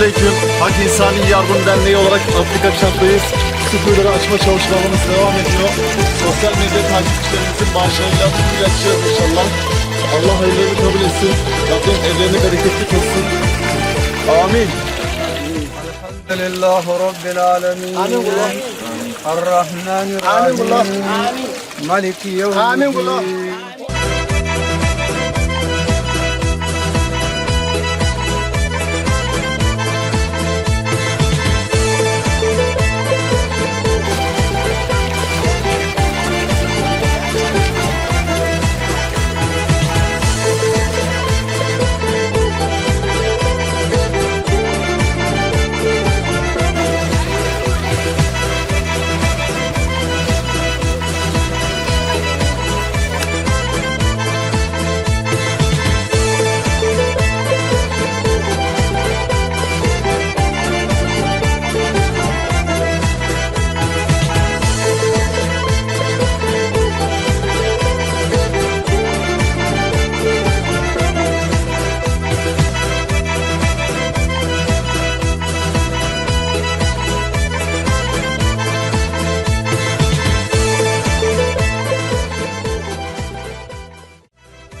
Selamünaleyküm. Hak İnsani Yardım Derneği olarak Afrika Çap'tayız. Sıfırları açma çalışmalarımız devam ediyor. Sosyal medya takipçilerimizin bağışlarıyla ulaşacağız inşallah. Allah hayırlarını kabul etsin. Rabbim evlerini bereketli kılsın. Amin. Elhamdülillah Rabbil Alemin. Amin kullah. Ar-Rahmanir Rahim. Amin. Maliki Yevmiddin. Amin kullah.